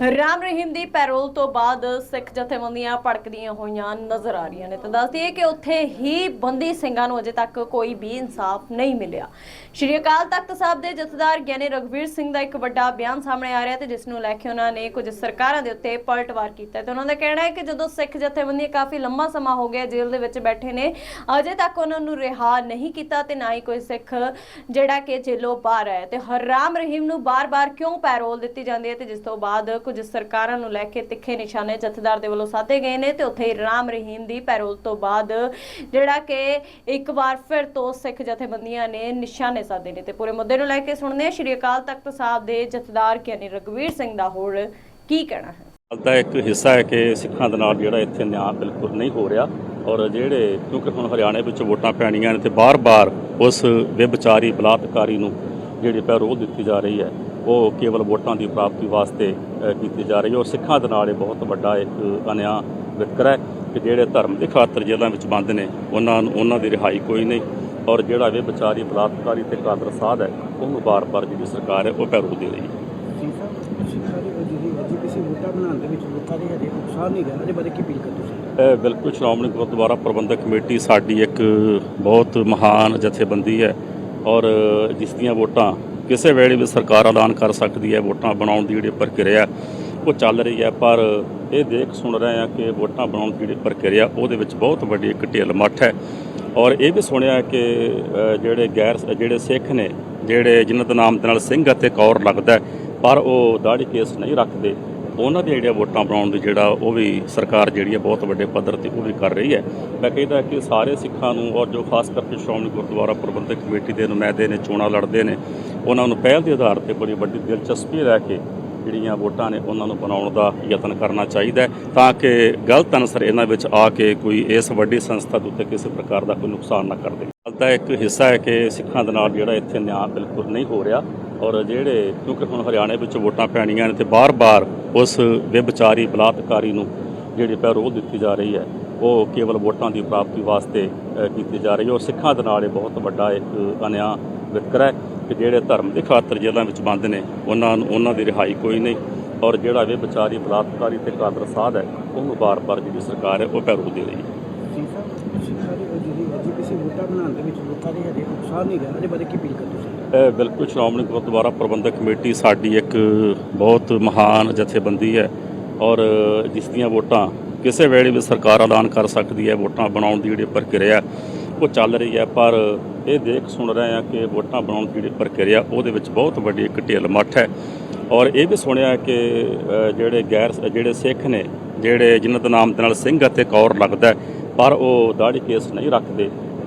ਰਾਮ ਰਹੀਮ ਦੀ parole ਤੋਂ ਬਾਅਦ ਸਿੱਖ ਜਥੇਬੰਦੀਆਂ ਭੜਕਦੀਆਂ ਹੋਈਆਂ ਨਜ਼ਰ ਆ ਰਹੀਆਂ ਨੇ ਤਾਂ ਦੱਸਦੀ ਹੈ ਕਿ ਉੱਥੇ ਹੀ ਬੰਦੀ ਸਿੰਘਾਂ ਨੂੰ ਅਜੇ ਤੱਕ ਕੋਈ ਵੀ ਇਨਸਾਫ ਨਹੀਂ ਮਿਲਿਆ। ਸ਼੍ਰੀ ਅਕਾਲ ਤਖਤ ਸਾਹਿਬ ਦੇ ਜਥੇਦਾਰ ਗਿਆਨੀ ਰਗਵੀਰ ਸਿੰਘ ਦਾ ਇੱਕ ਵੱਡਾ ਬਿਆਨ ਸਾਹਮਣੇ ਆ ਰਿਹਾ ਤੇ ਜਿਸ ਨੂੰ ਲੈ ਕੇ ਉਹਨਾਂ ਨੇ ਕੁਝ ਸਰਕਾਰਾਂ ਦੇ ਉੱਤੇ ਪਲਟਵਾਰ ਕੀਤਾ ਤੇ ਉਹਨਾਂ ਦਾ ਕਹਿਣਾ ਹੈ ਕਿ ਜਦੋਂ ਸਿੱਖ ਜਥੇਬੰਦੀਆਂ ਕਾਫੀ ਲੰਮਾ ਸਮਾਂ ਹੋ ਗਿਆ, ਜੇਲ੍ਹ ਦੇ ਵਿੱਚ ਬੈਠੇ ਨੇ, ਅਜੇ ਤੱਕ ਉਹਨਾਂ ਨੂੰ ਰਿਹਾ ਨਹੀਂ ਕੀਤਾ ਤੇ ਨਾ ਹੀ ਕੋਈ ਸਿੱਖ ਜਿਹੜਾ ਕਿ ਜੇਲੋਂ ਬਾਹਰ ਆਇਆ। ਤੇ ਹਰਾਮ ਰਹੀਮ ਨੂੰ ਬਾਰ-ਬਾਰ ਕਿਉਂ ਪੈਰੋਲ ਦਿੱਤੀ ਜਾਂਦੀ ਹੈ ਤੇ ਜਿਸ ਤੋਂ ਬਾਅਦ ਕੁਝ ਸਰਕਾਰਾਂ ਨੂੰ ਲੈ ਕੇ ਤਿੱਖੇ ਨਿਸ਼ਾਨੇ ਜਥੇਦਾਰ ਦੇ ਵੱਲੋਂ ਸਾਧੇ ਗਏ ਨੇ ਤੇ ਉੱਥੇ ਰਾਮ ਰਹੀਮ ਦੀ ਪੈਰੋਲ ਤੋਂ ਬਾਅਦ ਜਿਹੜਾ ਕਿ ਇੱਕ ਵਾਰ ਫਿਰ ਤੋਂ ਸਿੱਖ ਜਥੇਬੰਦੀਆਂ ਨੇ ਨਿਸ਼ਾਨੇ ਸਾਧੇ ਨੇ ਤੇ ਪੂਰੇ ਮੁੱਦੇ ਨੂੰ ਲੈ ਕੇ ਸੁਣਦੇ ਹਾਂ। ਸ਼੍ਰੀ ਅਕਾਲ ਤਖਤ ਸਾਹਿਬ ਦੇ ਜਥੇਦਾਰ ਗਿਆਨੀ ਰਗਵੀਰ ਸਿੰਘ ਦਾ ਹੋਰ ਕੀ ਕਹਿਣਾ ਹੈ? ਦਾ ਇੱਕ ਹਿੱਸਾ ਹੈ ਕਿ ਸਿੱਖਾਂ ਦੇ ਨਾਲ ਜਿਹੜਾ ਇੱਥੇ ਨਿਆਂ ਬਿਲਕੁਲ ਨਹੀਂ ਹੋ ਰਿਹਾ ਔਰ ਜਿਹੜੇ ਕਿਉਂਕਿ ਹੁਣ ਹਰਿਆਣੇ ਵਿੱਚ ਵੋਟਾਂ ਪੈਣੀਆਂ ਨੇ ਤੇ ਬਾਰ-ਬਾਰ ਉਸ ਵਿਭਚਾਰੀ ਬਲਾਤਕਾਰੀ ਨੂੰ ਜਿਹੜੀ ਪੈਰੋਲ ਦਿੱਤੀ ਜਾ ਰਹੀ ਹੈ ਉਹ ਕੇਵਲ ਵੋਟਾਂ ਦੀ ਪ੍ਰਾਪਤੀ ਵਾਸਤੇ ਕੀਤੀ ਜਾ ਰਹੀ ਹੈ। ਔਰ ਸਿੱਖਾਂ ਦੇ ਨਾਲ ਇਹ ਬਹੁਤ ਵੱਡਾ ਇੱਕ ਅਨਿਆਂ ਵਿਤਕਰਾ ਹੈ ਕਿ ਜਿਹੜੇ ਧਰਮ ਦੇ ਖਾਤਰ ਜੇਲ੍ਹਾਂ ਵਿੱਚ ਬੰਦ ਨੇ ਉਹਨਾਂ ਨੂੰ ਉਹਨਾਂ ਦੀ ਰਿਹਾਈ ਕੋਈ ਨਹੀਂ। ਔਰ ਜਿਹੜਾ ਵਿਭਚਾਰੀ ਬਲਾਤਕਾਰੀ ਤੇ ਕਾਦਰ ਸਾਧ ਹੈ ਉਹਨੂੰ ਬਾਰ-ਬਾਰ ਜਿਹੜੀ ਸਰਕਾਰ ਹੈ ਉਹ ਪੈਰੋਲ ਦੇ ਰਹੀ ਹੈ। ਜੀ ਸਾਹਿਬ ਸਿੱਖਾਂ ਦੀ ਜਿਹੜੀ ਐਜੂਕੇਸ਼ਨ ਵੋਟਾਂ ਬਣਾਉਣ ਦੇ ਵਿੱਚ ਲੋਕਾਂ ਦੇ ਹਜੇ ਉਤਸ਼ਾਹ ਨਹੀਂ ਗਾ ਇਹਦੇ ਬਾਰੇ ਕੀ ਅਪੀਲ ਕਰ ਤੁਸੀਂ? ਇਹ ਬਿਲਕੁਲ ਸ਼੍ਰੋਮਣੀ ਗੁਰਦੁਆਰਾ ਪ੍ਰਬੰਧਕ ਕਮੇਟੀ ਸਾਡੀ ਇੱਕ ਬਹੁਤ ਮਹਾਨ ਜਥੇਬੰਦੀ ਹੈ। ਔਰ ਜਿਸ ਦੀਆਂ ਵੋਟਾਂ ਕਿਸੇ ਵੇਲੇ ਵੀ ਸਰਕਾਰ ਐਲਾਨ ਕਰ ਸਕਦੀ ਹੈ, ਵੋਟਾਂ ਬਣਾਉਣ ਦੀ ਜਿਹੜੀ ਪ੍ਰਕਿਰਿਆ ਉਹ ਚੱਲ ਰਹੀ ਹੈ, ਪਰ ਇਹ ਦੇਖ ਸੁਣ ਰਹੇ ਹਾਂ ਕਿ ਵੋਟਾਂ ਬਣਾਉਣ ਦੀ ਜਿਹੜੀ ਪ੍ਰਕਿਰਿਆ ਉਹਦੇ ਵਿੱਚ ਬਹੁਤ ਵੱਡੀ ਇੱਕ ਢਿੱਲ ਮੱਠ ਹੈ। ਔਰ ਇਹ ਵੀ ਸੁਣਿਆ ਕਿ ਜਿਹੜੇ ਗੈਰ, ਜਿਹੜੇ ਸਿੱਖ ਨੇ, ਜਿਹੜੇ ਜਿਨ੍ਹਾਂ ਦਾ ਨਾਮ ਦੇ ਨਾਲ ਸਿੰਘ ਅਤੇ ਕੌਰ ਲੱਗਦਾ ਪਰ ਉਹ ਦਾੜੀ ਕੇਸ ਨਹੀਂ ਰੱਖਦੇ। ਉਹਨਾਂ ਦੀਆਂ ਜਿਹੜੀਆਂ ਵੋਟਾਂ ਬਣਾਉਣ ਦੀ ਜਿਹੜਾ ਉਹ ਵੀ ਸਰਕਾਰ ਜਿਹੜੀ ਹੈ ਬਹੁਤ ਵੱਡੇ ਪੱਧਰ ਤੇ ਉਹ ਵੀ ਕਰ ਰਹੀ ਹੈ। ਮੈਂ ਕਹਿੰਦਾ ਕਿ ਸਾਰੇ ਸਿੱਖਾਂ ਨੂੰ ਔਰ ਜੋ ਖਾਸ ਕਰਕੇ ਸ਼੍ਰੋਮਣੀ ਗੁਰਦੁਆਰਾ ਪ੍ਰਬੰਧਕ ਕਮੇਟੀ ਦੇ ਨੁਮਾਇੰਦੇ ਨੇ, ਚੋਣਾਂ ਲੜਦੇ ਨੇ, ਉਹਨਾਂ ਨੂੰ ਪਹਿਲ ਦੇ ਆਧਾਰ ਤੇ ਬੜੀ ਵੱਡੀ ਦਿਲਚਸਪੀ ਲੈ ਕੇ ਜਿਹੜੀਆਂ ਵੋਟਾਂ ਨੇ ਉਹਨਾਂ ਨੂੰ ਬਣਾਉਣ ਦਾ ਯਤਨ ਕਰਨਾ ਚਾਹੀਦਾ ਤਾਂ ਕਿ ਗਲਤ ਅਨਸਰ ਇਹਨਾਂ ਵਿੱਚ ਆ ਕੇ ਕੋਈ ਇਸ ਵੱਡੀ ਸੰਸਥਾ ਦੇ ਉੱਤੇ ਕਿਸੇ ਪ੍ਰਕਾਰ ਦਾ ਕੋਈ ਨੁਕਸਾਨ ਨਾ ਕਰ ਦੇ ਗੱਲ ਦਾ ਇੱਕ ਹਿੱਸਾ ਹੈ ਕਿ ਸਿੱਖਾਂ ਦੇ ਨਾਲ ਜਿਹੜਾ ਇੱਥੇ ਨਿਆਂ ਬਿਲਕੁਲ ਨਹੀਂ ਹੋ ਰਿਹਾ। ਔਰ ਜਿਹੜੇ, ਕਿਉਂਕਿ ਹੁਣ ਹਰਿਆਣੇ ਵਿੱਚ ਵੋਟਾਂ ਪੈਣੀਆਂ ਨੇ ਤੇ ਬਾਰ-ਬਾਰ ਉਸ ਵਿਭਚਾਰੀ, ਬਲਾਤਕਾਰੀ ਨੂੰ ਜਿਹੜੀ ਪੈਰੋਲ ਦਿੱਤੀ ਜਾ ਰਹੀ ਹੈ, ਉਹ ਕੇਵਲ ਵੋਟਾਂ ਦੀ ਪ੍ਰਾਪਤੀ ਵਾਸਤੇ ਕੀਤੀ ਜਾ ਰਹੀ ਹੈ। ਔਰ ਸਿੱਖਾਂ ਦੇ ਨਾਲ ਇਹ ਬਹੁਤ ਵੱਡਾ ਇੱਕ ਅਨਿਆ ਵਿਤਕਰਾ ਹੈ ਕਿ ਜਿਹੜੇ ਧਰਮ ਦੇ ਖਾਤਰ ਜੇਲ੍ਹਾਂ ਵਿੱਚ ਬੰਦ ਨੇ, ਉਹਨਾਂ ਨੂੰ, ਉਹਨਾਂ ਦੀ ਰਿਹਾਈ ਕੋਈ ਨਹੀਂ। ਔਰ ਜਿਹੜਾ ਵਿਭਚਾਰੀ, ਬਲਾਤਕਾਰੀ ਤੇ ਕਾਦਰ ਸਾਧ ਹੈ, ਉਹਨੂੰ ਬਾਰ-ਬਾਰ ਜਿਹੜੀ ਸਰਕਾਰ ਹੈ, ਉਹ ਪੈਰੋਲ ਦੇ ਰਹੀ ਹੈ। ਜੀ ਵੋਟਾਂ ਬਣਾਉਣ ਦੇ ਵਿੱਚ ਲੋਕਾਂ ਦੇ ਹਜੇ ਉਤਸ਼ਾਹ ਨਹੀਂ ਗਾ ਇਹਦੇ ਬਾਰੇ ਕੀ ਅਪੀਲ ਕਰ ਤੁਸੀਂ? ਇਹ ਬਿਲਕੁਲ ਸ਼੍ਰੋਮਣੀ ਗੁਰਦੁਆਰਾ ਪ੍ਰਬੰਧਕ ਕਮੇਟੀ ਸਾਡੀ ਇੱਕ ਬਹੁਤ ਮਹਾਨ ਜਥੇਬੰਦੀ ਹੈ ਔਰ ਜਿਸ ਦੀਆਂ ਵੋਟਾਂ ਕਿਸੇ ਵੇਲੇ ਵੀ ਸਰਕਾਰ ਐਲਾਨ ਕਰ ਸਕਦੀ ਹੈ, ਵੋਟਾਂ ਬਣਾਉਣ ਦੀ ਜਿਹੜੀ ਪ੍ਰਕਿਰਿਆ ਉਹ ਚੱਲ ਰਹੀ ਹੈ। ਪਰ ਇਹ ਦੇਖ ਸੁਣ ਰਹੇ ਹਾਂ ਕਿ ਵੋਟਾਂ ਬਣਾਉਣ ਦੀ ਜਿਹੜੀ ਪ੍ਰਕਿਰਿਆ ਉਹਦੇ ਵਿੱਚ ਬਹੁਤ ਵੱਡੀ ਇੱਕ ਢਿੱਲ ਮੱਠ ਹੈ ਔਰ ਇਹ ਵੀ ਸੁਣਿਆ ਕਿ ਜਿਹੜੇ ਗੈਰ, ਜਿਹੜੇ ਸਿੱਖ ਨੇ, ਜਿਹੜੇ ਜਿਨ੍ਹਾਂ ਦਾ ਨਾਮ ਦੇ ਨਾਲ ਸਿੰਘ ਅਤੇ ਕੌਰ ਲੱਗਦਾ ਪਰ ਉਹ ਦਾੜੀ ਕੇਸ ਨਹੀਂ ਰੱਖਦੇ।